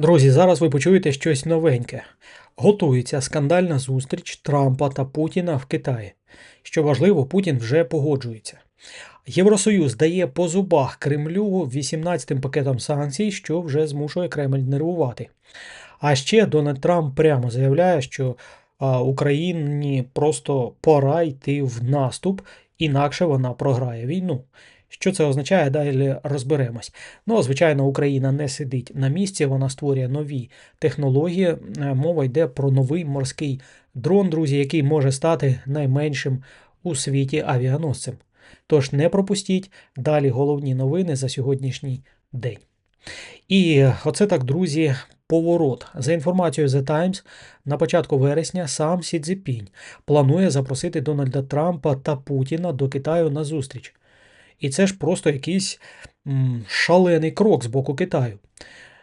Друзі, зараз ви почуєте щось новеньке. Готується скандальна зустріч Трампа та Путіна в Китаї. Що важливо, Путін вже погоджується. Євросоюз дає по зубах Кремлю 18-м пакетом санкцій, що вже змушує Кремль нервувати. А ще Дональд Трамп прямо заявляє, що Україні просто пора йти в наступ, інакше вона програє війну. Що це означає, далі розберемось. Ну, звичайно, Україна не сидить на місці, вона створює нові технології. Е, Мова йде про новий морський дрон, друзі, який може стати найменшим у світі авіаносцем. Тож не пропустіть далі головні новини за сьогоднішній день. І оце так, друзі, поворот. За інформацією The Times, на початку вересня сам Сі планує запросити Дональда Трампа та Путіна до Китаю на зустріч. І це ж просто якийсь шалений крок з боку Китаю.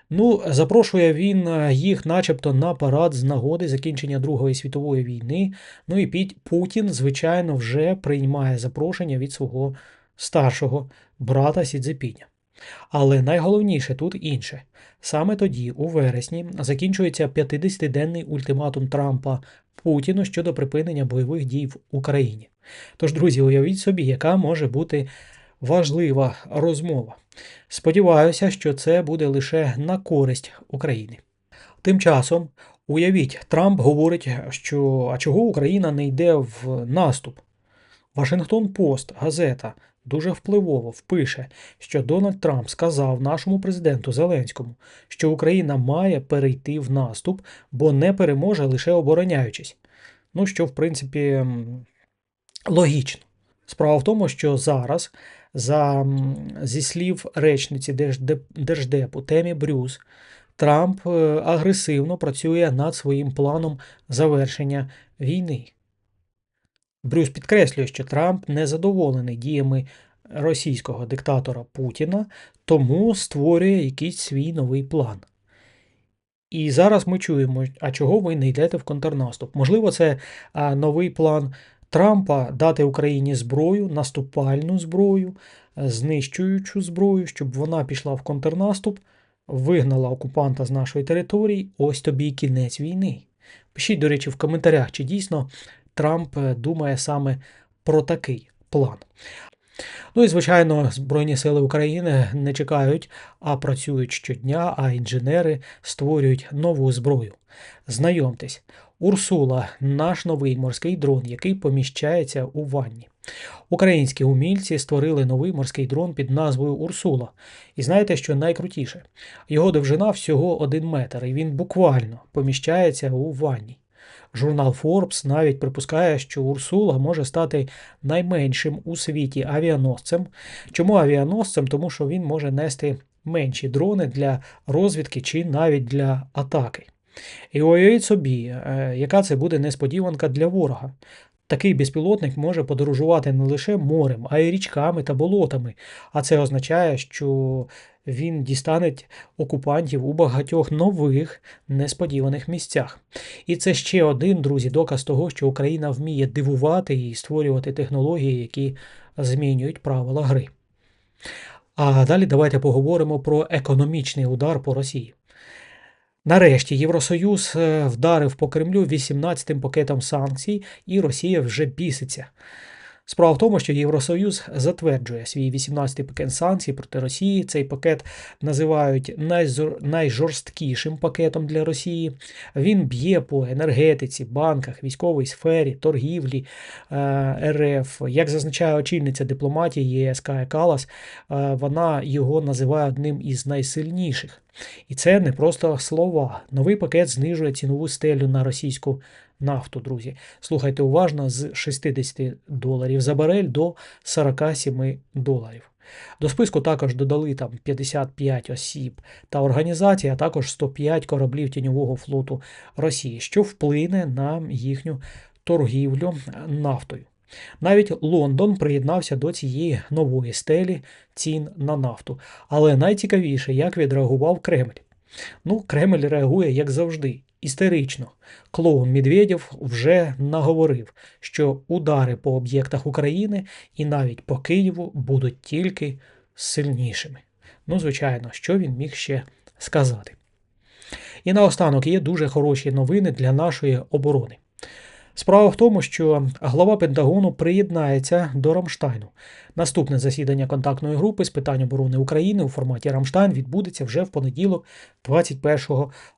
Ну, запрошує він е, їх, начебто, на парад з нагоди закінчення Другої світової війни. Ну і Путін, звичайно, вже приймає запрошення від свого старшого брата Сідзепіня. Але найголовніше тут інше. Саме тоді, у вересні, закінчується 50-денний ультиматум Трампа Путіну щодо припинення бойових дій в Україні. Тож, друзі, уявіть собі, яка може бути важлива розмова. Сподіваюся, що це буде лише на користь України. Тим часом, уявіть, Трамп говорить, що а чого Україна не йде в наступ. Вашингтон Пост, газета, дуже впливово впише, що Дональд Трамп сказав нашому президенту Зеленському, що Україна має перейти в наступ, бо не переможе лише обороняючись. Ну, що, в принципі, логічно. Справа в тому, що зараз, за, зі слів речниці Держдепу Темі Брюс, Трамп е, агресивно працює над своїм планом завершення війни. Брюс підкреслює, що Трамп не задоволений діями російського диктатора Путіна, тому створює якийсь свій новий план. І зараз ми чуємо, а чого ви не йдете в контрнаступ? Можливо, це новий план Трампа дати Україні зброю, наступальну зброю, е, знищуючу зброю, щоб вона пішла в контрнаступ, вигнала окупанта з нашої території. Ось тобі і кінець війни. Пишіть, до речі, в коментарях, чи дійсно Трамп е, думає саме про такий план. Ну і звичайно, Збройні Сили України не чекають, а працюють щодня, а інженери створюють нову зброю. Знайомтесь, Урсула наш новий морський дрон, який поміщається у ванні. Українські умільці створили новий морський дрон під назвою Урсула. І знаєте, що найкрутіше? Його довжина всього 1 метр, і він буквально поміщається у ванні. Журнал Forbes навіть припускає, що Урсула може стати найменшим у світі авіаносцем. Чому авіаносцем? Тому що він може нести менші дрони для розвідки чи навіть для атаки. І уявіть собі, е, яка це буде несподіванка для ворога. Такий безпілотник може подорожувати не лише морем, а й річками та болотами. А це означає, що він дістане окупантів у багатьох нових несподіваних місцях. І це ще один, друзі, доказ того, що Україна вміє дивувати і створювати технології, які змінюють правила гри. А далі давайте поговоримо про економічний удар по Росії. Нарешті Євросоюз е, вдарив по Кремлю 18-тим пакетом санкцій, і Росія вже біситься. Справа в тому, що Євросоюз затверджує свій 18-й пакет санкцій проти Росії. Цей пакет називають найзор- найжорсткішим пакетом для Росії. Він б'є по енергетиці, банках, військовій сфері, торгівлі е, РФ. Як зазначає очільниця дипломатії ЄС Кая Калас, е, вона його називає одним із найсильніших. І це не просто слова. Новий пакет знижує цінову стелю на російську нафту, друзі. Слухайте уважно, з 60 доларів за барель до 47 доларів. До списку також додали там 55 осіб та організацій, а також 105 кораблів тіньового флоту Росії, що вплине на їхню торгівлю нафтою. Навіть Лондон приєднався до цієї нової стелі цін на нафту. Але найцікавіше, як відреагував Кремль. Ну, Кремль реагує, як завжди, істерично. Клоун Медведєв вже наговорив, що удари по об'єктах України і навіть по Києву будуть тільки сильнішими. Ну, звичайно, що він міг ще сказати. І наостанок є дуже хороші новини для нашої оборони. Справа в тому, що глава Пентагону приєднається до Рамштайну. Наступне засідання контактної групи з питань оборони України у форматі Рамштайн відбудеться вже в понеділок, 21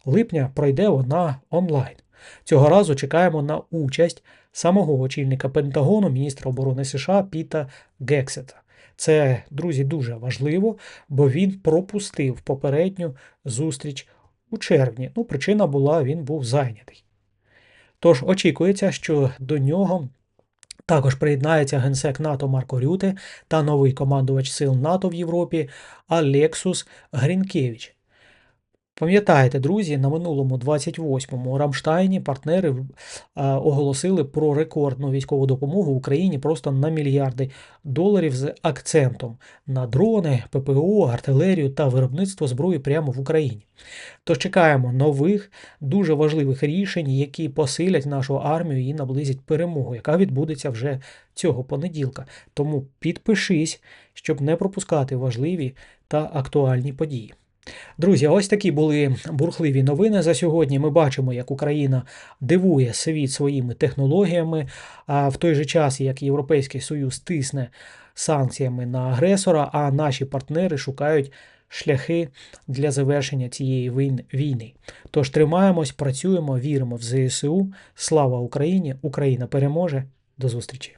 липня. Пройде вона онлайн. Цього разу чекаємо на участь самого очільника Пентагону, міністра оборони США Піта Гексета. Це, друзі, дуже важливо, бо він пропустив попередню зустріч у червні. Ну, причина була, він був зайнятий. Тож очікується, що до нього також приєднається генсек НАТО Марко Рюте та новий командувач сил НАТО в Європі Алексус Грінкевич. Пам'ятаєте, друзі, на минулому 28-му Рамштайні партнери е, оголосили про рекордну військову допомогу Україні просто на мільярди доларів з акцентом на дрони, ППО, артилерію та виробництво зброї прямо в Україні. Тож чекаємо нових дуже важливих рішень, які посилять нашу армію і наблизять перемогу, яка відбудеться вже цього понеділка. Тому підпишись, щоб не пропускати важливі та актуальні події. Друзі, ось такі були бурхливі новини за сьогодні. Ми бачимо, як Україна дивує світ своїми технологіями, а в той же час, як Європейський Союз тисне санкціями на агресора, а наші партнери шукають шляхи для завершення цієї війни. Тож тримаємось, працюємо, віримо в ЗСУ. Слава Україні! Україна переможе! До зустрічі!